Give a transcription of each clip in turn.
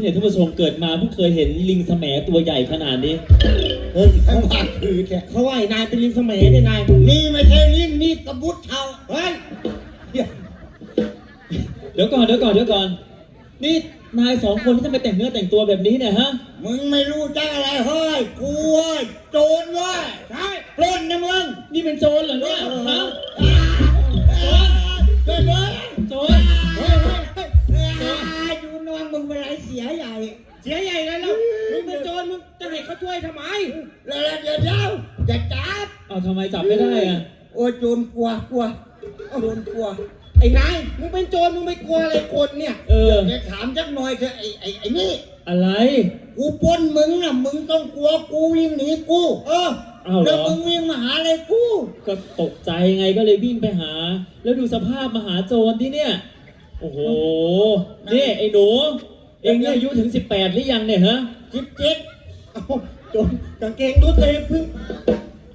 ดูสิเนี่ยท่านผู้ชมเกิดมาเพิ่งเคยเห็นลิงแสมตัวใหญ่ขนาดนี้ เฮ้ยข้างบ้านคือแกเขาว่าไอ้นายเป็นลิงสมัยเนี่ยนายนี่ไม่ใช่ลิ้นนี่กระบุดเทาเฮ้ยเดี๋ยวก่อนเดี๋ยวก่อนเดี๋ยวก่อน นี่นายสองคนที่ทำไมแต่งเนื้อแต่งตัวแบบนี้เนี่ยฮะ มึงไม่รู้จักอะไรเฮ้ยกูเว้ยโจรเว้ยใช่ปล้นนะมึงนี่เป็นโจรเหรอเนี่ยฮะโจรเว้ยโจร จับไม่ได้อะโอ้ยโจรกลัวกลัวโจรกลัว ไอ้นายมึงเป็นโจรมึงไม่กลัวอะไรคนเนี่ยเออเดี๋ยวถามจักหน่อยเถอะไอ้ไอ้ไอ้นี่อะไร กูปล้นมึงน่ะมึงต้องกลัวกูวิ่งหนีกู เอออ้าวเหรแล้วอมึงวิ่งมาหาอะไรกูก็ตกใจไงก็เลยวิ่งไปหา แล้วดูสภาพมหาโจรที่เนี่ย โอ้โหนี่ไอ้หนูเองเนี่ยอายุถึง 18 หรือยังเนี่ยฮะสิบเจ็ดเอ้าโจรกางเกงรุดเลยเพิ่ง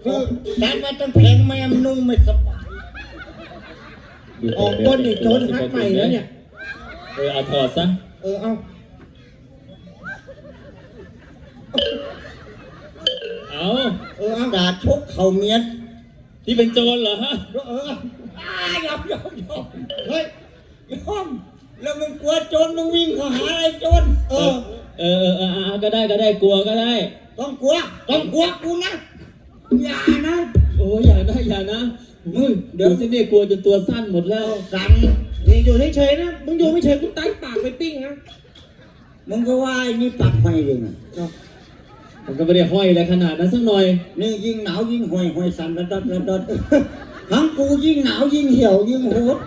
คือดันมาต้องแพงแม่มนุ่งไม่สบายออกบนนี่โจรพักใหม่แล้วเนี่ย เออเอาถอดซะ เออเอาเอาเออเอาด่าชกเข่าเมียนที่เป็นโจรเหรอฮะ เอออ้ายอมยอมยอมเฮ้ยยอมแล้วมึงกลัวโจรมึงวิ่งเข้าหาอะไรโจรเออ เออเออเออเอาก็ได้ก็ได้กลัวก็ได้ ต้องกลัว ต้องกลัวกูนะ อย่านะ โอ้ยอย่านะอย่านะมึงเดี๋เดี๋ยยววสิเนี่ยกลัวจนตัวสั้นหมดแล้วสั่นนี่อยู่เฉยๆนะ มึงอยู่ไม่เฉยกูไต่ปากไปปิ้งนะ มึงก็ว่าไอ้นี่ปักไม่เลยนะผมก็ไม่ได้ห้อยอะไรขนาดนั้นสักหน่อย นี่ยิ่งหนาวยิ่งห่วยห่วยสั่นระดับระดับทั้งกูยิ่งหนาวยิ่งเหี่ยวยิ่งโหด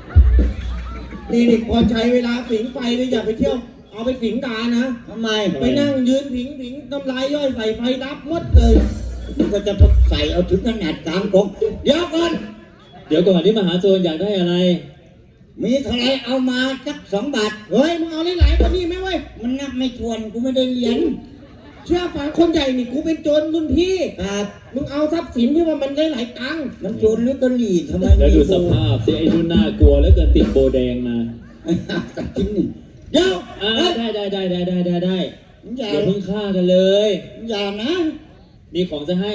นี่นี่พอใช้เวลาผิงไฟเลยอย่าไปเที่ยว เอาไปผิงตานะทำไม ไปนั่งยืนผิงผิงน้ำลายย่อยใส่ไฟดับหมดเลย มึงก็จะใส่เอาถึงขนาดกลางกองเดี๋ยวก่อนเดี๋ยวก่อนที่มหาโจรอยากได้อะไร มีเท่าไหรเอามาสักสองบาทเฮ้ยมึงเอาหลายๆกว่านี้ไหมเว้ยมันนับไม่ทวนกูไม่ได้เรียนเชื่อฟังคนใหญ่นี่กูเป็นโจรรุ่นพี่ครับมึงเอาทรัพย์สินที่ว่ามันได้หลายตังค์มันโจรหรือกะหรี่ทำไมแล้วดูมีสภาพสิไอ้ดูน่ากลัวแล้วเกินติดโบแดงมาตัดทิ้งนี่เดี๋ยวอ่าเฮ้ยได้ได้ได้ได้ได้ได้ได้อย่าอย่าเพิ่งฆ่ากันเลย อย่านะ มีของจะให้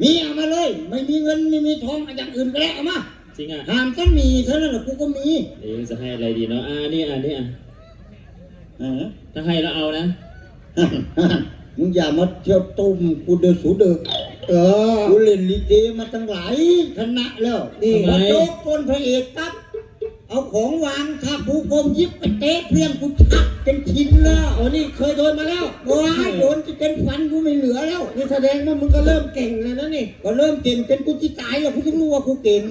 มีเอามาเลย ไม่มีเงินไม่มีทองเอาอย่างอื่นก็ได้เอามาจริงอะห้ามต้องมีเท่านั้นแหละกูก็มีเอ๊ะจะให้อะไรดีเนาะอ่านี่อะนี่อะเออถ้าให้แล้วเอานะ มึงอย่ามาเที่ยวตุ้มกูเดือดสูเดือดเออกูเล่นลิเกมาตั้งหลายคณะแล้วนี่พอโจ๊กปนพระเอกปั๊บ เอาของวางถ้าผู้กมยิบไปเตะเพื่อนกูชักเป็นชิ้นแล้วโอ้นี่เคยโดนมาแล้วโอ้ยโดนจะเป็นฟันกูไม่เหลือแล้วนี่แสดงว่ามึงก็เริ่มเก่งแล้วนะนี่ก็เริ่มเก่งเป็นกูที่ตายแล้วกูถึงรู้ว่ากูเก่ง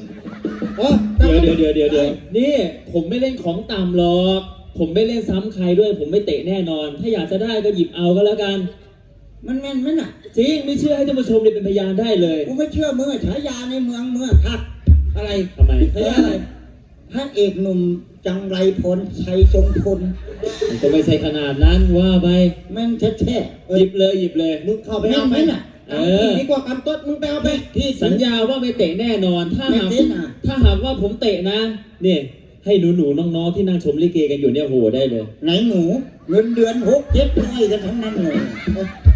เออเดี๋ยวเดี๋ยวเดี๋ยวเดี๋ยวเดี๋ยวนี่ผมไม่เล่นของต่ำหรอก ผมไม่เล่นซ้ำใครด้วย ผมไม่เตะแน่นอน ถ้าอยากจะได้ก็หยิบเอาก็แล้วกัน มันแม่นไหมน่ะจริงไม่เชื่อให้ท่านผู้ชมเนี่ยเป็นพยานได้เลยกูไม่เชื่อมึงอะฉายาในเมืองเมืองครับ อะไรทำไมพยานอะไร พระเอกหนุ่มจังไรพลชัยทรงพลมันก็ไม่ใช่ขนาดนั้นว่าไปแม่งแท้หยิบเลยหยิบเลยมึงเข้าไปเอาไปแม่นไหมน่ะเออ ดีกว่ากำต้นมึงไปเอาไปๆที่สัญญาว่าไม่เตะแน่นอน ถ้าไม่หากเต้นอะ ถ้าหากว่าผมเตะนะเนี่ย ให้หนูหนูๆน้องๆที่นั่งชมลิเกกันอยู่เนี่ยโหได้เลย ไหนหนู เงินเดือนหกเจ็ดร้อยกันทั้งนั้นเลย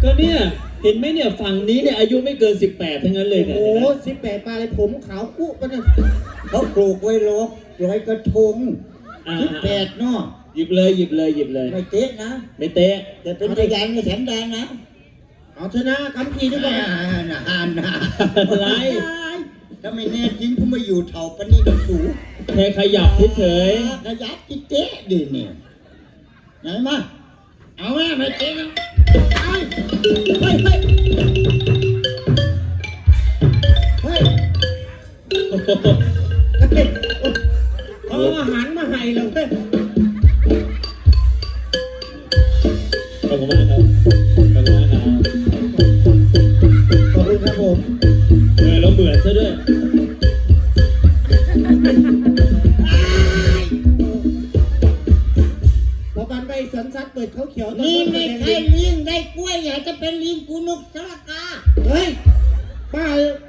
ก็เนี่ยเห็นไหมเนี่ยฝั่งนี้เนี่ยอายุไม่เกิน 18 ทั้งนั้นเลยเนี่ยโอ้เห็นไหมสิบแปดปลายผมขาวกุปะเนี่ยเขาปลูกไว้ลกร้อยกระทงอ่าสิบแปดเนาะหยิบเลยหยิบเลยหยิบเลยไม่เตะนะไม่เตะแต่เป็นพยานในแถมแดงนะเอาชนะกำขีดีกว่าอ่าน่ะอ่านนะอะไร ถ้าไม่แน่จริงกูมาอยู่เท่าปานนี้กับสูแค่ขยับเฉยขยับจิเจ๊ดิเนี่ยไหนมาเอาแม่ไม่เตะนะไป ตว์เปิดเขาเขียวนี่ต้ไม่นใช่ลิงได้กล้วยอยากจะเป็นลิงกูนกสลากาเฮ้ยป้า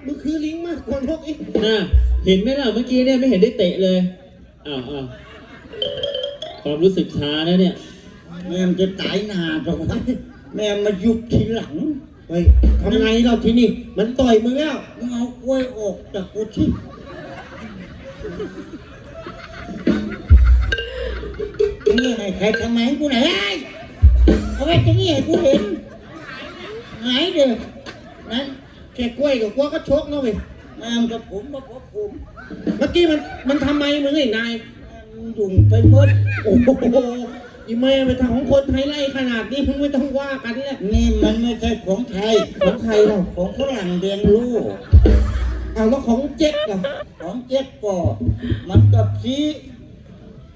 มึงคือลิงมากกว่านกอีกน่ะเห็นไหมล่ะเมื่อกี้เนี่ยไม่เห็นได้เตะเลยอ้าวอ้าวความรู้สึกช้านะเนี่ย แม่มันจะตายหนาตรงนั้นแม่มายุบทีหลังเฮ้ยทำไงเราทีนี่มันต่อยมึงแล้วมึงเอากล้วยออกจากกูที่นี่ให้ใครทำไมกูไหน ไอ้เอาไว้ที่นี่ให้กูเห็นหายเด้อนั้นแค่กล้วยกับกล้วยก็ชกเนาะเว้ยแม่มันกับผมมาพบผมเมื่อกี้มันมันทำไมมึงไอ้นายมันยุ่งไปหมดโอ้โหอีแม่ไปทางของคนไทยไล่ขนาดนี้มึงไม่ต้องว่ากันแหละนี่มันไม่ใช่ของไทย ของใครเราของฝรั่งเรียนรู้เอาแล้วของเจ๊กล่ะของเจ็ดก่อมันกับซี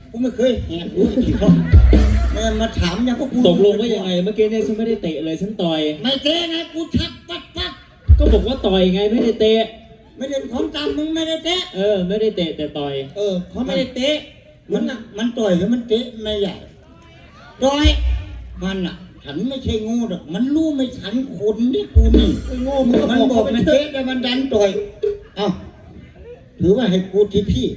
กูไม่เคยแหกรู้กี่ครั้ง แม่มาถามยังก็กูตกลงว่ายังไง เมื่อกี้เนี่ยฉันไม่ได้เตะเลยฉันต่อย ไม่เต้ไงกูชักปัดปัดก็บอกว่าต่อยไงไม่ได้เตะ ไม่เล่นของตามมึงไม่ได้เตะ เออ ไม่ได้เตะแต่ต่อย เออเขาไม่ได้เตะ มัมันนน่ะมันต่อยหรือมันเตะไม่ใหญ่ต่อยมันอะฉันไม่ใช่งูหรอกมันรู้ไม่ฉันคนที่กูนี่ไอ้โง่มึงก็มันบอกบอกเขาไปมันเถอะเตะแต่มันดันต่อยเอ้าถือว่าให้กูที่พี่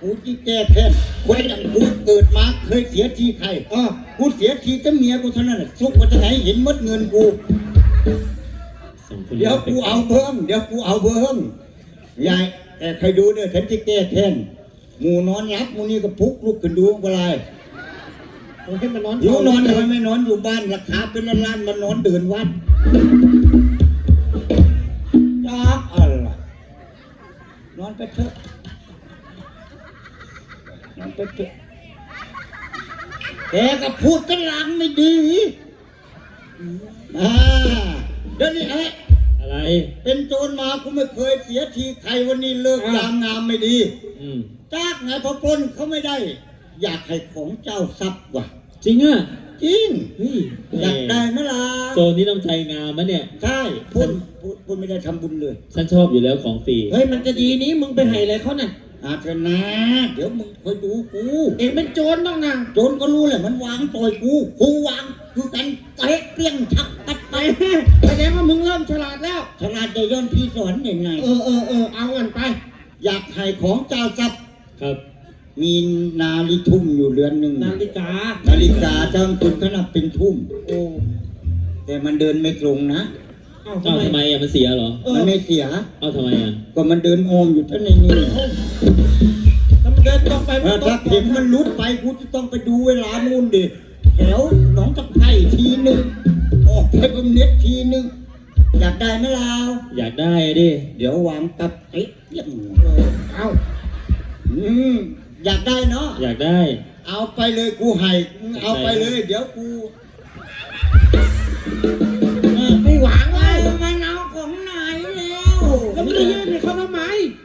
กูที่แก้แค้น คนอย่างกูเกิดมาเคยเสียทีใครเออกูเสียทีจะเมียกูเท่านั้นแหละซุกมาจากไหนเห็นหมดเงินกู ส่งคนเดี๋ยวกูเอาเพิ่มเดี๋ยวกูเอาเพิ่มยายแต่ใครดูเนี่ยฉันจะแก้แค้นหมูนอนรับหมูนี่ก็พุกลุกขึ้นดูอะไรโอ้ให้มันนอนอยู่นอนทำไมไม่นอนอยู่บ้านราคาเป็นล้านๆมันนอนเดินวัดจากอะไรนอนไปเถอะ นอนไปเถอะแกก็พูดกันหลังไม่ดีอ่าเดี๋ยวนี้เอ้ยอะไร เป็นโจรมากูไม่เคยเสียทีใครวันนี้เลิกยามงามไม่ดี อืมจากไงพอปล้นเขาไม่ได้ อยากให้ของเจ้าทรัพย์ว่ะ จริงอะจริงเฮ้ยอยากได้ไหมล่ะโซนนี้น้ำใจงามมะเนี่ย ใช่พูดพูดพูดไม่ได้ทำบุญเลย ฉันชอบอยู่แล้วของฟรี เฮ้ย มันจะดีนี้มึงไปให้อะไรเขาน่ะ อาเถอะนะ เดี๋ยวมึงคอยดูกูเองเป็นโจรต้องนะโจรก็รู้แหละมันวางต่อยกูกูวางคือกันเตะเปรี้ยงชักปัดไปไปแสดงว่ามึงเริ่มฉลาดแล้ว ฉลาดจะย้อนพี่สอนยังไงเออเออเออเอากันไป อยากให้ของเจ้าทรัพย์ครับ มีนาฬิทุ่มอยู่เรือนหนึ่งนาฬิกา นาฬิกาเจ้าคุณขนาดเป็นทุ่มโอ้แต่มันเดินไม่ตรงนะเอ้าเอ้าทำทำไมไมอะมันเสียเหรอเออมันไม่เสีย เอ้าทำไมอะ ก็มันเดินโอมอยู่ท่านในนี้ถ้ามันเดินตรงไปเออตรถ้างเข็มมันลุดไปกูจะต้องไปดูเวลานู่นดิแถวหนองตะไคร่ทีหนึ่งออกไปบำเน็ตทีหนึ่งอยากได้ไหมล่ะอยากได้ดิ เดี๋ยววางกับเอ๊ะเปี้ยงเออเอาอืมอยากได้เนาะ อยากได้ เอาไปเลยกูให้เอาไปเลย เดี๋ยวกู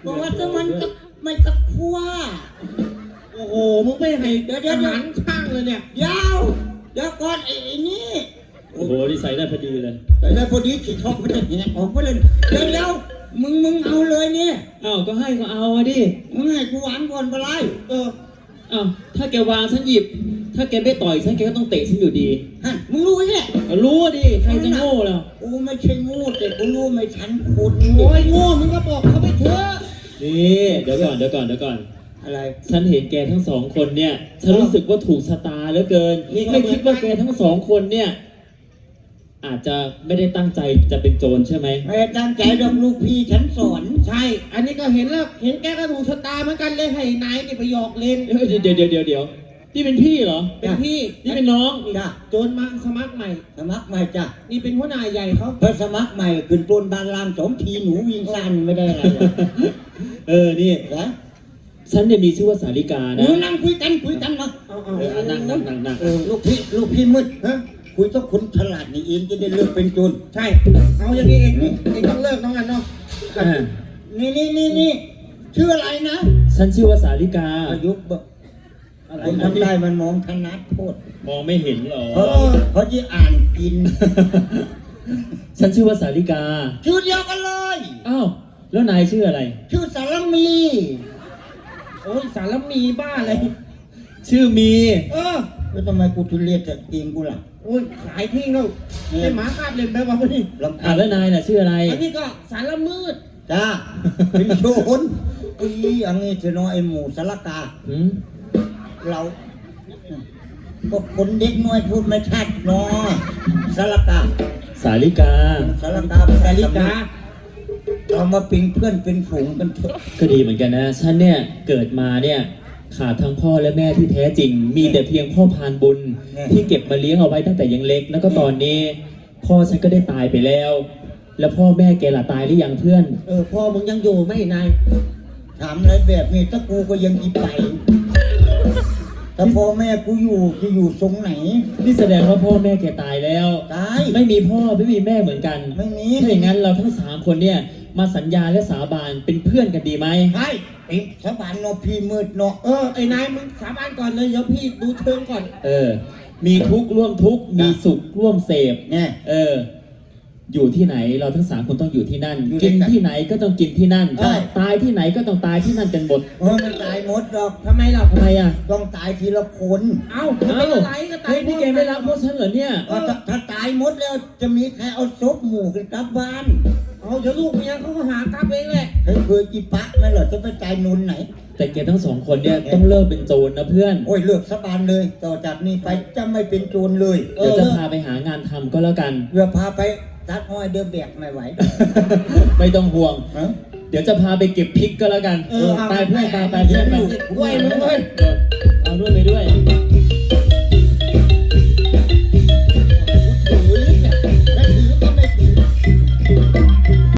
บอกว่าถ้ามันจะไม่ตะคั่วโอ้โห มึงไม่ให้เดี๋ยวเดี๋ยวอาหารช่างเลยเนี่ยยาวเดี๋ยวก่อนไอ้ไอ้นี่โอ้โหนี่ใส่ได้พอดีเลย แต่แล้วพอดีขีดทองมันจะแหกออกไปเลยเดี๋ยวเดี๋ยวมึงมึงเอาเลยเนี่ยเอ้าก็ให้ก็เอาอะดิ มึงให้กูวางก่อนไปเลยเออเอ้าถ้าแกวางฉันหยิบ ถ้าแกไม่ต่อยฉันแกก็ต้องเตะฉันอยู่ดีฮะมึงรู้ไหมเนี่ย เอารู้ดิใครจะโง่แล้วกูไม่ใช่งูแต่กูรู้ไม่ทันคนโอ้ยโง่มึงก็บอกเขาไปเถอะ นี่เดี๋ยวก่อนเดี๋ยวก่อนเดี๋ยวก่อน อะไร ฉันเห็นแกทั้งสองคนเนี่ย ฉันรู้สึกว่าถูกชะตาเหลือเกิน นี่ก็ไม่คิดว่าเหมือนกันแกทั้งสองคนเนี่ย อาจจะไม่ได้ตั้งใจจะเป็นโจรใช่ไหม ไม่ได้ตั้งใจดอกลูกพี่ฉันสอน ใช่ อันนี้ก็เห็นแล้ว เห็นแกก็ถูกชะตาเหมือนกันเลยให้นายนี่ไปหยอกเล่นเอ้ยเดี๋ยวเดี๋ยวเดี๋ยวเดี๋ยว นี่เป็นพี่เหรอ เป็นพี่นี่เป็นน้องจ้ะโจรมาสมัครใหม่ สมัครใหม่จ้ะนี่เป็นหัวหน้าใหญ่เขาเพิ่งสมัครใหม่ขึ้นต้นบานลามสองทีหนูวิ่งสั้นไม่ได้อะไรเลยเออนี่นะฉันเนี่ยมีชื่อว่าสาริกาหนะนูนั่งคุยกันคุยกันมาเอาเอาเออนั่งนั่งนั่งนั่งเออลูกพี่ลูกพี่มืดฮะคุยต้องคนฉลาดนี่เองจะได้เลิกเป็นโจรใช่ เอาอย่างนี้เองเองต้องเลิกน้องอันเนาะอ่านี่นี่นี่นี่ชื่ออะไรนะฉันชื่อว่าสาริกา อายุบอกอะไร คนนะทำได้มันมองถนัดโทษมองไม่เห็นเหรอเขาเขาจะอ่านกิน ฉันชื่อว่าสาริกา ชื่อเดียวกันเลย อ้าว แล้วนายชื่ออะไร ชื่อสารมี โอ้ยสารมีบ้าอะไร ชื่อมี เออแล้วทำไมกูทุเรียนแต่เตียงกูล่ะโอ้ยขายทิ้งแล้วให้หมาคาบเล่นไปวะพอดีลำอ่าคาญแล้วนายน่ะชื่ออะไร อันนี้ก็สารมืดจ้าเป็นโจรอุ้ยอันนี้เธอน้อยไอหมูสารกาหืม เราก็คนเด็กน้อยพูดไม่ชัดเนาะสารกาสาลิกา สารกาภาษาสาลิลิกากาเรามาเป็นเพื่อนเป็นฝูงกันเถอะก็ดีเหมือนกันนะฉันเนี่ยเกิดมาเนี่ยขาดทั้งพ่อและแม่ที่แท้จริง มีแต่เพียงพ่อพานบุญ ที่เก็บมาเลี้ยงเอาไว้ตั้งแต่ยังเล็ก แล้วก็ตอนนี้ พ่อฉันก็ได้ตายไปแล้ว แล้วพ่อแม่แกล่ะตายหรือยังเพื่อน เออพ่อมึงยังอยู่ไหมนายถามอะไรแบบนี้ถ้ากูก็ยังอีไป ถ้าพ่อแม่กูอยู่จะอยู่ทรงไหน นี่แสดงว่าพ่อแม่แกตายแล้วตาย ไม่มีพ่อไม่มีแม่เหมือนกันไม่มี ถ้าอย่างนั้นเราทั้งสามคนเนี่ยมาสัญญาและสาบานเป็นเพื่อนกันดีไหมใช่ไอ้สบานเนาะพี่มืดเนาะเออไอ้นายมึงสาบานก่อนเลยเดี๋ยวพี่ดูเชิงก่อน เออ มีทุกข์ร่วมทุกข์มีสุขร่วมเสพเนี่ยเออ อยู่ที่ไหนเราทั้งสามคนต้องอยู่ที่นั่น อยู่ด้วยกินกันที่ไหนก็ต้องกินที่นั่นใช่ตายที่ไหนก็ต้องตายที่นั่นกันหมดเออมันตายหมดหรอกทำไมเราทำไมอะต้องตายทีละคนเอ้าไม่เป็นไรก็ตาเฮ้ยยนี่แกไม่รักพวกฉันเหรอเนี่ย เออถ้าถ้าตายหมดแล้วจะมีใครเอาศพหมู่กันกลับบ้านเอาเดี๋ยวลูกเมียเขาก็หากลับเองแหละเคยเคยอีปะไหมเหรอจะไปตายนุนไหน แต่แกทั้งสองคนเนี่ยต้องเลิกเป็นโจรนะเพื่อน โอ้ยเลือกสบานเลย ต่อจากนี้ไปจะไม่เป็นโจรเลยเดี๋ยวจะพาไปหา งานทำก็แล้วกัน เรือพาไป ตัดอ้อยเดือแบกไม่ไหว ไม่ต้องห่วง ฮะ เดี๋ยวจะพาไปเก็บพริกก็แล้วกันเออไปเพื่อนไปไปเพื่อนไปกล้วยมึงเว้ยเอาด้วยไปด้วยเอ